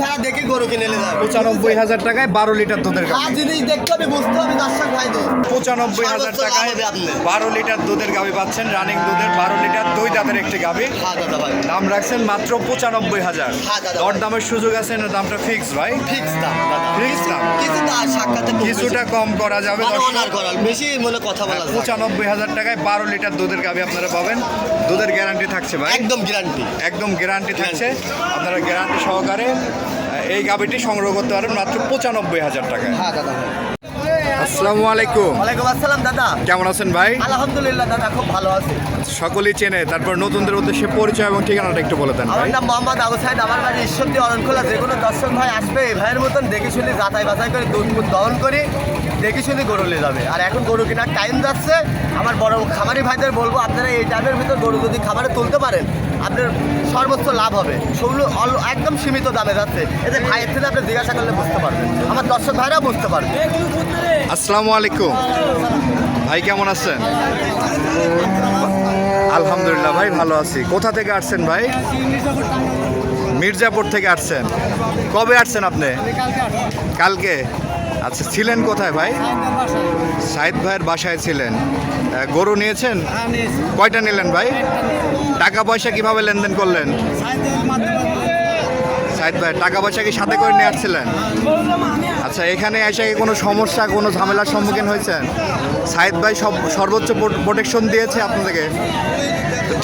ভাড়া দেখে গরু কিনে নিয়ে যাবে। পঁচানব্বই হাজার টাকায় বারো লিটার দুধের গাভি। আর জিনিস দেখতে হবে বুঝতে হবে দর্শক ভাইদের পঁচানব্বই হাজার টাকায় বারো লিটার দুধের গাভি পাচ্ছেন রানিং দুধের বারো লিটার দুই দাঁতের একটি গাভি। হ্যাঁ দাম রাখছেন মাত্র পঁচানব্বই হাজার। হ্যাঁ, দর দামের সুযোগ আছে না দামটা ফিক্স ভাই। ফিক্স দাম ফিক্স দাম। কিছুটা কম করা যাবে। বেশি মনে কথা বলা পঁচানব্বই হাজার টাকায় বারো লিটার দুধের গাভি আপনারা পাবেন। দুধের গ্যারান্টি থাকছে ভাই। একদম গ্যারান্টি একদম গ্যারান্টি থাকছে। আপনারা গ্যারান্টি সহকারে এই গাভীটি সংগ্রহ করতে পারেন মাত্র পঁচানব্বই হাজার টাকা হ্যাঁ দাদা আসসালামু আলাইকুম। ওয়ালাইকুম আসসালাম দাদা। কেমন আছেন ভাই? আলহামদুলিল্লাহ দাদা খুব ভালো আছি। সকলেই চেনে তারপর নতুনদের উদ্দেশ্যে পরিচয় এবং ঠিকানাটা একটু বলে দেন আমার নাম মোহাম্মদ আবু সাইদ আমার বাড়ি ঈশ্বরদী অরণখোলা। যে কোনো দর্শক ভাই আসবে এই ভাইয়ের মতন দেখে শুনে যাচাই বাছাই করে দুধ মুধ দহন করে। দেখে শুনে গরু নিয়ে যাবে। আর এখন গরু কেনার টাইম যাচ্ছে। আমার বড় খামারি ভাইদের বলব, আপনারা এই টাইমের ভিতর গরু যদি খামারে তুলতে পারেন, আপনার সর্বোচ্চ লাভ হবে। সেগুলো একদম সীমিত দামে যাচ্ছে। এতে ভাইয়ের থেকে আপনি জিজ্ঞাসা করলে বুঝতে পারবেন। আমার দর্শক ভাইরাও বুঝতে পারবে। আসসালামু আলাইকুম। ভাই, কেমন আছেন? আলহামদুলিল্লাহ ভাই, ভালো আছি। কোথা থেকে আসছেন ভাই? মির্জাপুর থেকে আসছেন। কবে আসছেন আপনি? কালকে। আচ্ছা ছিলেন কোথায় ভাই? সাইদ ভাইয়ের বাসায় ছিলেন। গরু নিয়েছেন? কয়টা নিলেন ভাই? টাকা পয়সা কীভাবে লেনদেন করলেন? সাইদ ভাই টাকা পয়সা কি সাথে করে নিয়ে আসছিলেন? আচ্ছা এখানে এসে কি কোনো সমস্যা কোনো ঝামেলার সম্মুখীন হয়েছেন? সাইদ ভাই সব সর্বোচ্চ প্রোটেকশন দিয়েছে আপনাদেরকে?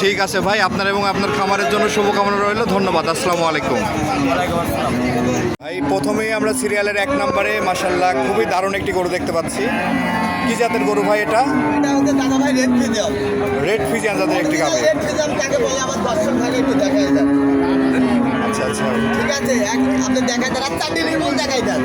ঠিক আছে ভাই আপনার এবং আপনার খামারের জন্য শুভকামনা রইল ধন্যবাদ আসসালামু আলাইকুম। ভাই প্রথমেই আমরা সিরিয়ালের এক নম্বরে মাসাল্লাহ খুবই দারুণ একটি গরু দেখতে পাচ্ছি। কি জাতের গরু ভাই এটা? রেড ফিজিয়ান জাতের একটি দেন আচ্ছা আচ্ছা আছে আপনি দেখাই দেন আর চারটি নির্মূল দেখাই দেন।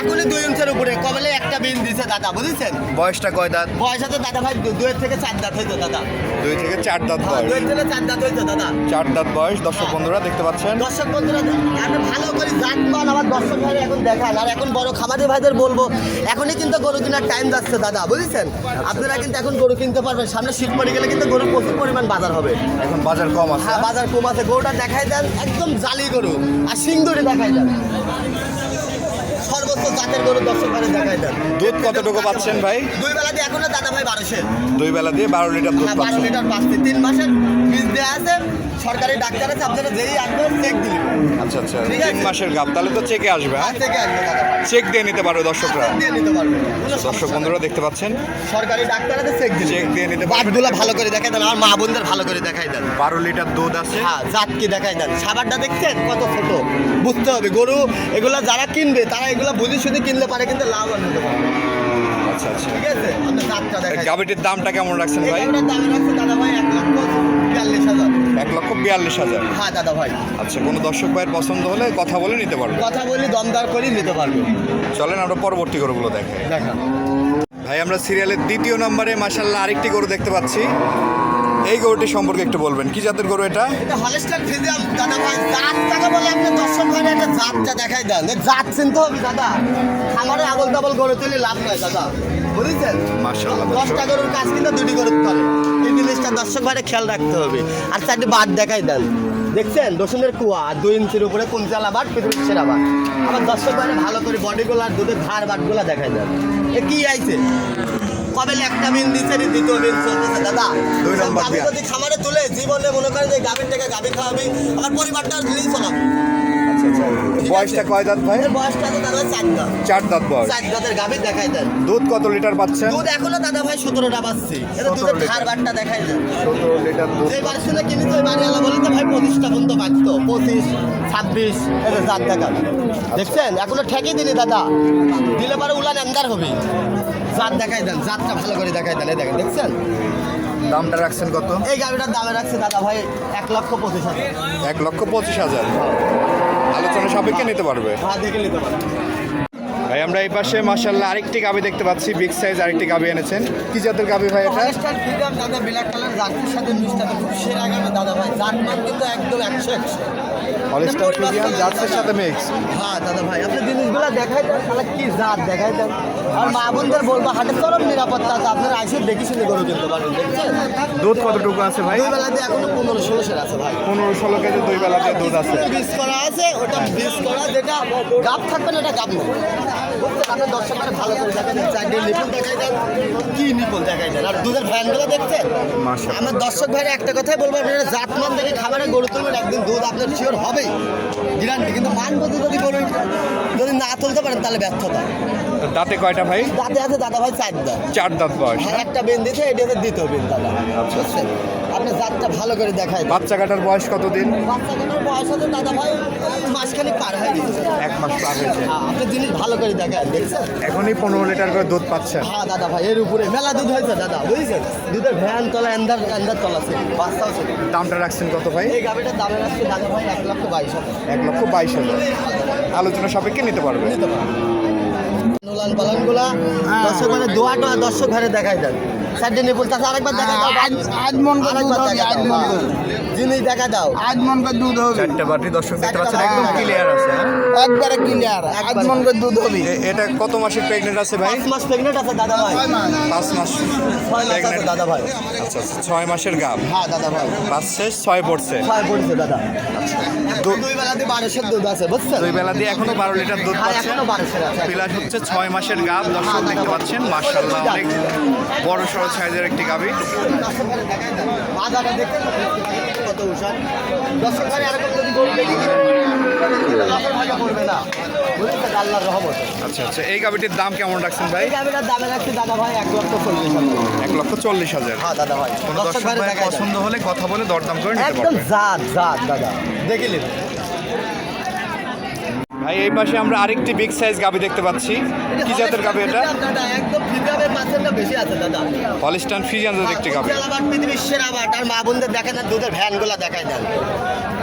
এখনই দুই ইঞ্চের উপরে কবলে একটা বিন দিছে দাদা বুঝেছেন? বয়সটা কয় দাঁত? বয়স আছে দাদা ভাই দু- দুয়ের থেকে চার দাঁত হইতো দাদা। দুই থেকে চার দাঁত হ্যাঁ, বয়স। দুয়ের থেকে চার দাঁত হইতো দাদা। চার দাঁত বয়স দর্শক বন্ধুরা দেখতে পাচ্ছেন? দর্শক বন্ধুরা আপনি ভালো করে জাত মান আমার দর্শক ভাই এখন দেখান আর এখন বড় খামারি ভাইদের বলব এখনই কিন্তু গরু কেনার টাইম যাচ্ছে দাদা বুঝেছেন? আপনারা কিন্তু এখন গরু কিনতে পারবেন সামনে শীত পড়ে গেলে কিন্তু গরু প্রচুর পরিমাণ বাজার হবে। এখন বাজার কম আছে। হ্যাঁ বাজার কম আছে গরুটা দেখাই দেন একদম জালি গরু। আর সিং দেখাই দেন সর্বোচ্চ জাতের গরু দর্শক ভাই দেখাই দেন দুধ কতটুকু পাচ্ছেন ভাই? দুই বেলা দিয়ে এখনও দাদা ভাই বারোশে। দুই বেলা দিয়ে বারো লিটার দুধ হ্যাঁ বারো পাচ্ছেন। লিটার তিন মাসের বীজ দেওয়া আছে। সরকারি ডাক্তার আছে আপনারা যেই আসবেন চেক দিলেন আচ্ছা আচ্ছা। ঠিক তিন। মাসের গাপ তাহলে তো চেকে আসবে হ্যাঁ? আর আসবে দাদা। চেক দিয়ে নিতে পারবে দর্শকরা। দিয়ে নিতে পারবে। দর্শক বন্ধুরা দেখতে পাচ্ছেন? সরকারি ডাক্তার আছে চেক দিলে চেক দিয়ে নিতে বাটগুলো ভালো করে দেখাই দেন আমার মা বোনদের ভালো করে দেখাই দেন। বারো লিটার দুধ আছে। হ্যাঁ জাত কি দেখাই দেন। সাবারটা দেখছেন? কত ছোট। বুঝতে হবে গরু এগুলা যারা কিনবে তারা এগুলা বুঝে শুধে কিনলে পারে কিন্তু লাভ আনতে পারবে আচ্ছা আচ্ছা। ঠিক আছে। গাভিটির দামটা কেমন রাখছেন ভাই? দাম রাখছে দাদা ভাই এক লক্ষ এক লক্ষ বিয়াল্লিশ হাজার। হ্যাঁ দাদা ভাই। আচ্ছা কোনো দর্শক ভাইয়ের পছন্দ হলে কথা বলে নিতে পারবে। কথা বলি দমদার করি নিতে পারবে। চলেন আমরা পরবর্তী গরুগুলো দেখাই দেখা। ভাই আমরা সিরিয়ালের দ্বিতীয় নম্বরে মাসাল্লাহ আরেকটি গরু দেখতে পাচ্ছি। এই গরুটি সম্পর্কে একটু বলবেন কি জাতের গরু এটা? এটা হলস্টার দাদা ভাই জাত টাকা বলে আপনি দর্শক ভাই একটা জাতটা দেখাই দেন। জাত চিনতে হবে দাদা। খামারে আবল তাবল গড়ে তুলে লাভ নয় দাদা। বুঝেছেন? দশটা গরুর কাজ কিন্তু দুটি গরুর করে এই জিনিসটা দর্শক ভাইরে খেয়াল রাখতে হবে। আর চারটি বাদ দেখাই দেন। দেখছেন? দশমের কুয়া দুই ইঞ্চির উপরে কুঞ্চালা বাট পৃথিবীর সেরা বাট আমার দর্শক ভাইরে ভালো করে বডিগুলো আর দুধের ধার বাটগুলো দেখাই দেন। এ কি আইছে? কবে একটা বিন দিচ্ছে দ্বিতীয় বিন চলতেছে দাদা। দুই নম্বর যদি খামারে তুলে জীবনে মনে করেন যে গাভীর থেকে গাভী খাওয়াবি আমার পরিবারটা দিলেই চলাবে বয়সটা কয় দাঁত ভাই? বয়সটা তো দাদা চার দাঁত। চার দাঁত বয়স। চার দাঁতের গাভী দেখাই দেন। দুধ কত লিটার পাচ্ছেন? দুধ এখনও দাদা ভাই সতেরোটা পাচ্ছি। এটা দুধের। ধার বাটটা দেখাই দেন। সতেরো লিটার দুধ। যে বাড়ি শুনে কিনি তো বাড়ি আলা বলি তো ভাই পঁচিশটা পর্যন্ত বাঁচতো। পঁচিশ ছাব্বিশ এটা জাত দেখা দেখছেন? এখনও ঠেকে দিনি দাদা। দিলে পরে উলান আন্দার হবে। জাত দেখাই দেন জাতটা ভালো করে দেখাই দেন এই দেখেন দেখছেন? দামটা রাখছেন কত? এই গাড়িটার দামে রাখছে দাদা ভাই এক লক্ষ পঁচিশ হাজার। এক লক্ষ পঁচিশ হাজার। আলোচনা সাপেক্ষে নিতে পারবে। হ্যাঁ দেখে নিতে পারেন ভাই আমরা এই পাশে মাসাল্লাহ আরেকটি গাবি দেখতে পাচ্ছি বিগ সাইজ আরেকটি গাবি এনেছেন। কি জাতের গাবি ভাই এটা? দাদা ব্ল্যাক কালার রাখুর সাথে খুব সেরা গাবে দাদা ভাই। জাত মান কিন্তু একদম একশো একশো। হলিস্টার ফিজিয়ান জাতের সাথে মিক্স হ্যাঁ দাদা ভাই আপনি জিনিসগুলো দেখাই দেন তাহলে কি জাত দেখাই দেন? আর মা বোনদের বলব হাটে চরম নিরাপত্তা আছে। আপনারা আইসে দেখি শুনে গরু কিনতে পারবেন দেখছেন? দুধ কতটুকু আছে ভাই? দুই বেলাতে এখনও পনেরো ষোলো সের আছে ভাই। পনেরো ষোলো কেজি দুই বেলাতে দুধ আছে। বীজ করা আছে ওটা বীজ করা যেটা গাপ থাকবে না ওটা গাপ নেই আপনার দর্শকরা ভালো করে দেখেন নিপুল দেখাই দেন কি নিপুল দেখাই দেন। আর দুধের ভ্যানগুলো দেখছেন। আমার দর্শক ভাইরা একটা কথাই বলব আপনারা জাতমান দেখে খাবারে গরু তুলবেন একদিন দুধ আপনার শিওর হবেই। গ্যারান্টি কিন্তু মান যদি গরু যদি না তুলতে পারেন তাহলে ব্যর্থতা। দাঁতে কয়টা ভাই? দাঁতে আছে দাদা ভাই চার দাঁত। চার দাঁত বয়স। হ্যাঁ একটা বেন দিতে এটা হচ্ছে দ্বিতীয় বেন দাদা। বুঝছেন? আপনি জাতটা ভালো করে দেখাই বাচ্চা কাটার বয়স কতদিন? বাচ্চা কাটার বয়স হচ্ছে দাদা ভাই মাসখানিক পার হয়ে গেছে। এক মাস পার হয়েছে। হ্যাঁ, আপনি জিনিস ভালো করে দেখায় দেখছেন? এখনই পনেরো লিটার করে দুধ পাচ্ছেন। হ্যাঁ দাদা ভাই এর উপরে মেলা দুধ হয়েছে দাদা বুঝছেন? দুধের ভ্যান তলা এন্দার এন্দার তলা আছে বাচ্চাও ছিল দামটা রাখছেন কত ভাই? এই গাড়িটার দামে রাখছে দাদা ভাই এক লক্ষ বাইশ হাজার। এক লক্ষ বাইশ হাজার। আলোচনা সাপেক্ষে নিতে পারবে। নিতে পারবেন নোলান পালনগুলা দর্শক মানে দোয়াটা দর্শক ঘরে দেখাই দেন নিপুল চাষা আরেকবার দেখা দাও আজ আজ মন করে দুধ হবে দেখা আজ মন করে জিনিস দেখা দাও। আজ মন করে দুধ হবে। চারটে বাটি দর্শক দেখতে পাচ্ছেন একদম ক্লিয়ার আছে হ্যাঁ? একবারে ক্লিয়ার আজ মন করে দুধ হবে। এটা কত মাসের প্রেগনেন্ট আছে ভাই? পাঁচ মাস প্রেগনেন্ট আছে দাদা ভাই। পাঁচ মাস ছয় মাস আছে দাদা ভাই। আচ্ছা আচ্ছা ছয় মাসের গাব হ্যাঁ দাদা ভাই। পাঁচ শেষ ছয় পড়ছে। ছয় পড়ছে দাদা। দুই বেলাতে বারোশের দুধ আছে বুঝছেন? দুই বেলা দিয়ে এখনও বারো লিটার দুধ আর পাচ্ছেন এখনও বারোশের আছে। প্লাস হচ্ছে ছয় মাসের গাব দর্শক দেখতে পাচ্ছেন মার্শাল্লাহ অনেক বড় সড়ো সাইজের একটি রহমত আচ্ছা আচ্ছা এই গাবিটির দাম কেমন রাখছেন ভাই? দামে রাখছি দাদা ভাই এক লক্ষ চল্লিশ হাজার। এক লক্ষ চল্লিশ হাজার হ্যাঁ দাদা ভাই পছন্দ হলে কথা বলে দরদাম করে নিতে একদম পারবে। জাত জাত দাদা। দেখিলেন ভাই এই পাশে আমরা আরেকটি বিগ সাইজ গাবি দেখতে পাচ্ছি। কি জাতের গাবি এটা? দাদা একদম ফিজাবের পার্সেন্টটা বেশি আছে দাদা হলিস্টান ফিজিয়ান জাতের একটি গাবি আবার পৃথিবীর সেরা বাট আর মা বোনদের দেখেন না দুধের ভ্যানগুলো দেখায় দেন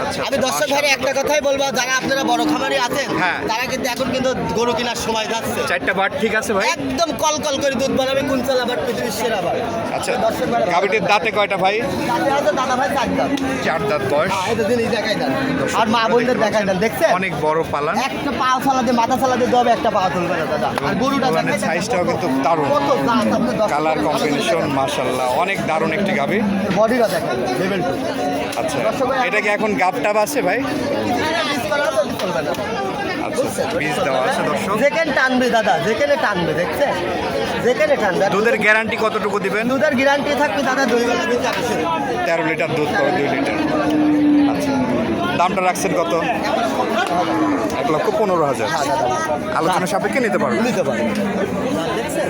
আচ্ছা আমি দর্শক ভাইরে একটা কথাই বলব যারা আপনারা বড় খামারি আছেন হ্যাঁ। তারা কিন্তু এখন কিন্তু গরু কেনার সময় যাচ্ছে। চারটা বাট ঠিক আছে ভাই? একদম কল কল করে দুধ বানাবে কুঞ্চাল আবার পৃথিবীর সেরা বার আচ্ছা দর্শক ভালো গাবিটির দাঁতে কয়টা ভাই? তাতে আছে দাদা ভাই চার দাম চার দাঁত বয়স। হ্যাঁ, এটা জিনিস দেখাই দেন। আর মা বোনদের দেখাই দেন দেখছেন? অনেক বড় পালান। একটা পা চালাতে মাথা চালাতে দেবে একটা পা তুলবে না দাদা। আর গরুটা দেন সাইজটাও কিন্তু দারুণ। কত দাঁত আপনি কালার কম্বিনেশন দেখেন। মাশাল্লাহ অনেক দারুণ একটি গাবি। বডিটা দেখেন লেভেল টু আচ্ছা এটা কি এখন গাব টাব আছে ভাই? আচ্ছা বীজ দেওয়া আছে দর্শক। যেখানে টানবে দাদা যেখানে টানবে দেখছে যেখানে টানবে দুধের গ্যারান্টি কতটুকু দিবেন? দুধের গ্যারান্টি থাকবে দাদা দুই বেলা দিতে তেরো লিটার দুধ করে দুই লিটার। দামটা রাখছেন কত? এক লক্ষ পনেরো হাজার। আলোচনা সাপেক্ষে নিতে পারবেন। নিতে পারবে দেখছেন